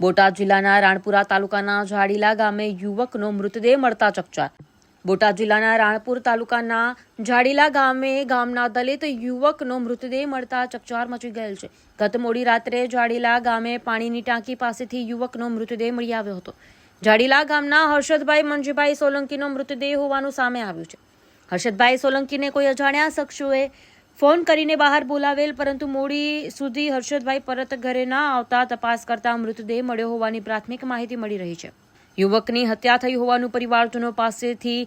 બોટાદ જિલ્લાના રાણપુરા તાલુકાના ઝાડીલા ગામે યુવકનો મૃતદેહ મળતા ચકચાર. બોટાદ જિલ્લાના રાણપુર તાલુકાના ઝાડીલા ગામે ગામના દલિત યુવકનો મૃતદેહ મળતા ચકચાર મચી ગયેલ છે. ગત મોડી રાત્રે ઝાડીલા ગામે પાણીની ટાંકી પાસેથી યુવકનો મૃતદેહ મળી આવ્યો હતો. ઝાડીલા ગામના હર્ષદભાઈ મંજીભાઈ સોલંકીનો મૃતદેહ હોવાનું સામે આવ્યું છે. હર્ષદભાઈ સોલંકીને કોઈ અજાણ્યા શખ્સોએ ફોન કરીને બહાર બોલાવેલ, પરંતુ મોડી સુધી હર્ષદભાઈ પરત ઘરે ના આવતા તપાસ કરતા મૃતદેહ મળ્યો હોવાની પ્રાથમિક માહિતી મળી રહી છે. યુવકની હત્યા થઈ હોવાનું પરિવારજનો પાસેથી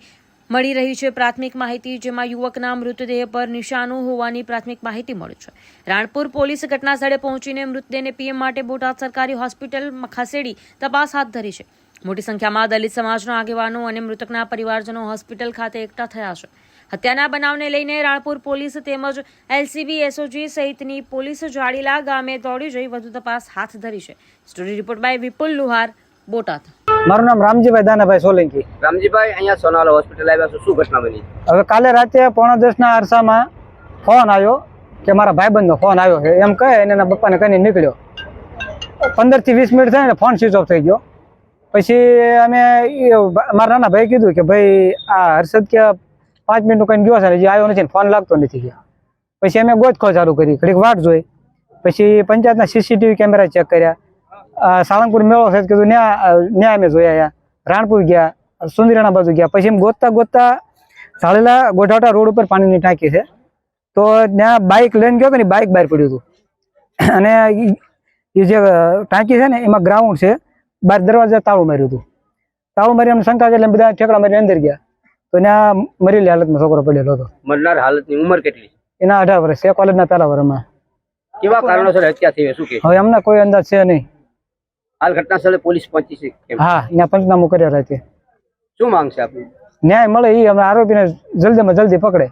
મળી રહી છે પ્રાથમિક માહિતી, જેમાં યુવકના મૃતદેહ પર નિશાનું હોવાની પ્રાથમિક માહિતી મળી છે. રાણપુર પોલીસ ઘટના સ્થળે પહોંચીને મૃતદેહને પીએમ માટે બોટાદ સરકારી હોસ્પિટલ ખસેડી તપાસ હાથ ધરી છે. મોટી સંખ્યામાં દલિત સમાજના આગેવાનો અને મૃતકના પરિવારજનો હોસ્પિટલ ખાતે એકઠા થયા છે. હત્યાના બનાવને લઈને રાણપુર પોલીસ તેમજ એલસીબી એસઓજી સહિતની પોલીસ જાડીલા ગામે દોડી જઈ વધુ તપાસ હાથ ધરી છે. Story report by Vipul Luhar Botad. મારું નામ રામજીભાઈ દાનાભાઈ સોલંકી. રામજીભાઈ અહીંયા સોનાલો હોસ્પિટલ આવ્યા છો. શું ઘટના બની? હવે કાલે રાતે પોણા દસના અરસામાં ફોન આવ્યો કે મારા ભાઈબંધનો ફોન આવ્યો છે. એમ કહે અને એના પપ્પાને કહીને નીકળ્યો. પંદરથી વીસ મિનિટ થાય ને ફોન સ્વિચ ઓફ થઈ ગયો. પછી અમે મારા નાના ભાઈ કીધું કે ભાઈ આ હર્ષદ કે પાંચ મિનિટનું કઈ ગયો છે હજી આવ્યો નથી ફોન લાગતો નથી ગયા પછી અમે ગોતખો ચાલુ કરી. ઘડીક વાટ જોઈ. પછી પંચાયતના સીસીટીવી કેમેરા ચેક કર્યા. સાળંગપુર મેળો છે, કીધું ન્યા અમે જોયા રાણપુર ગયા સુંદરાણા બાજુ ગયા. પછી એમ ગોતતા ગોતતા સાળેલા ગોઠાવટા રોડ ઉપર પાણીની ટાંકી છે. તો ત્યાં બાઇક લઈને ગયો કે ને બાઇક બહાર પડ્યું હતું. અને એ જે ટાંકી છે ને, એમાં ગ્રાઉન્ડ છે. બહાર દરવાજા તાળું માર્યું હતું. તાળું મારી અમને શંકા એટલે બધા ઠેકડા મારીને અંદર ગયા. તો ત્યાં મરેલી હાલતમાં છોકરો પડેલો હતો. મરનાર હાલતની ઉંમર કેટલી એના અઢાર વર્ષ છે કોલેજના પહેલા વર્ષમાં. કેવા કારણોસર હત્યા થઈ શું કે? હવે અમને કોઈ અંદાજ છે નહીં. હાલ ઘટના સ્થળે પોલીસ પહોંચી છે હા ત્યાં પંચનામું કર્યા હતી શું માંગ છે આપની? ન્યાય મળે એ અમે આરોપીને જલ્દીમાં જલ્દી પકડે.